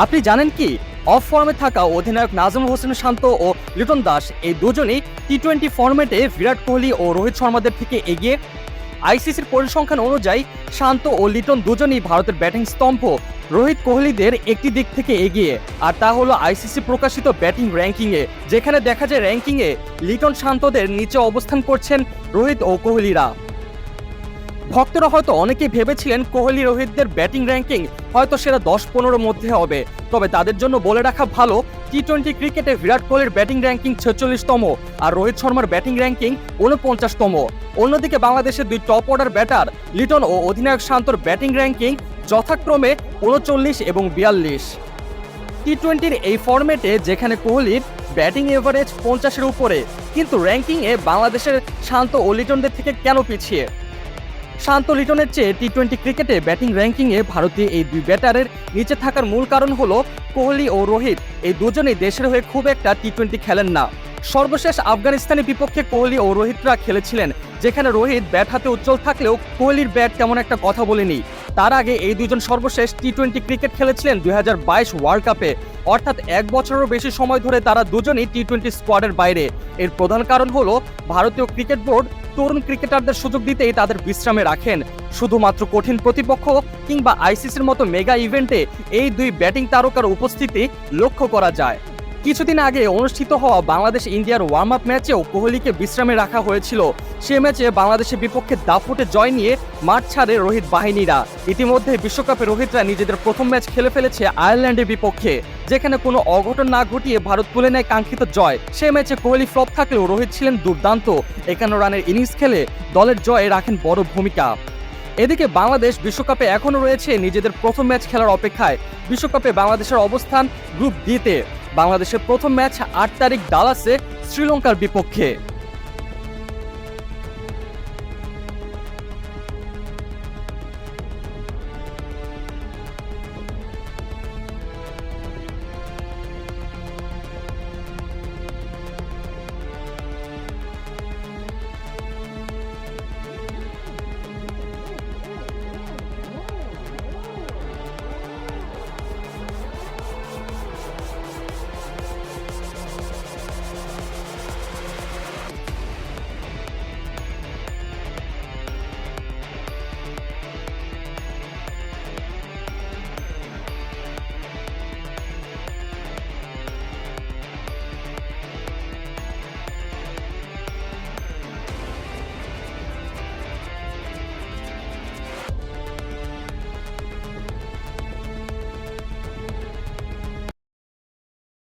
আপনি জানেন কি? অফ ফর্মে থাকা অধিনায়ক নাজমুল হোসেন শান্ত ও লিটন দাস এই দুজনেই টি টোয়েন্টি ফর্মেটে বিরাট কোহলি ও রোহিত শর্মাদের থেকে এগিয়ে আইসিসির পরিসংখ্যান অনুযায়ী শান্ত ও লিটন দুজনই ভারতের ব্যাটিং স্তম্ভ। রোহিত কোহলিদের একটি দিক থেকে এগিয়ে, আর তা হলো আইসিসি প্রকাশিত ব্যাটিং র্যাঙ্কিংয়ে, যেখানে দেখা যায় র্যাঙ্কিংয়ে লিটন শান্তদের নিচে অবস্থান করছেন রোহিত ও কোহলিরা। ভক্তরা হয়তো অনেকেই ভেবেছিলেন কোহলি রোহিতদের ব্যাটিং র্যাঙ্কিং হয়তো সেরা দশ পনেরোর মধ্যে হবে। তবে তাদের জন্য বলে রাখা ভালো টি টোয়েন্টি ক্রিকেটে বিরাট কোহলির ব্যাটিং র্যাঙ্কিং ছেচল্লিশতম আর রোহিত শর্মার ব্যাটিং র্যাঙ্কিং উনপঞ্চাশতম অন্যদিকে বাংলাদেশের দুই টপ অর্ডার ব্যাটার, লিটন ও অধিনায়ক শান্তর ব্যাটিং র্যাঙ্কিং যথাক্রমে উনচল্লিশ এবং বিয়াল্লিশ। টি টোয়েন্টির এই ফরম্যাটে যেখানে কোহলির ব্যাটিং এভারেজ পঞ্চাশের উপরে, কিন্তু র্যাঙ্কিংয়ে বাংলাদেশের শান্ত ও লিটনদের থেকে কেন পিছিয়ে? শান্ত লিটনের চেয়ে টি টোয়েন্টি ক্রিকেটে ব্যাটিং র্যাঙ্কিংয়ে ভারতীয় এই দুই ব্যাটারের নিচে থাকার মূল কারণ হলো কোহলি ও রোহিত। এই দুজনেই দেশের হয়ে খুব একটা টি টোয়েন্টি খেলেন না। সর্বশেষ আফগানিস্তানের বিপক্ষে কোহলি ও রোহিতরা খেলেছিলেন, যেখানে রোহিত ব্যাট হাতে উজ্জ্বল থাকলেও কোহলির ব্যাট তেমন একটা কথা বলেনি। তার আগে এই দুজন সর্বশেষ টি টোয়েন্টি ক্রিকেট খেলেছিলেন দুই হাজার বাইশ ওয়ার্ল্ড কাপে অর্থাৎ এক বছরেরও বেশি সময় ধরে তারা দুজনই টি টোয়েন্টি স্কোয়াডের বাইরে। এর প্রধান কারণ হলো, ভারতীয় ক্রিকেট বোর্ড তরুণ ক্রিকেটারদের সুযোগ দিতেই তাদের বিশ্রামে রাখেন। শুধুমাত্র কঠিন প্রতিপক্ষ কিংবা আইসিসির মতো মেগা ইভেন্টে এই দুই ব্যাটিং তারকার উপস্থিতি লক্ষ্য করা যায়। কিছুদিন আগে অনুষ্ঠিত হওয়া বাংলাদেশ ইন্ডিয়ার ওয়ার্ম আপ ম্যাচেও কোহলিকে বিশ্রামে রাখা হয়েছিল। সে ম্যাচে বাংলাদেশের বিপক্ষে দাফুটে জয় নিয়ে মাঠ ছাড়ে রোহিত বাহিনীরা। ইতিমধ্যে বিশ্বকাপে রোহিতরা নিজেদের প্রথম ম্যাচ খেলে ফেলেছে আয়ারল্যান্ডের বিপক্ষে, যেখানে কোনো অঘটন না ঘটিয়ে ভারত তুলে নেয় কাঙ্ক্ষিত জয়। সে ম্যাচে কোহলি ফ্লপ থাকলেও রোহিত ছিলেন দুর্দান্ত। একান্ন রানের ইনিংস খেলে দলের জয়ে রাখেন বড় ভূমিকা। এদিকে বাংলাদেশ বিশ্বকাপে এখনও রয়েছে নিজেদের প্রথম ম্যাচ খেলার অপেক্ষায়। বিশ্বকাপে বাংলাদেশের অবস্থান গ্রুপ ডিতে বাংলাদেশের প্রথম ম্যাচ আট তারিখ ডালাসে শ্রীলঙ্কার বিপক্ষে।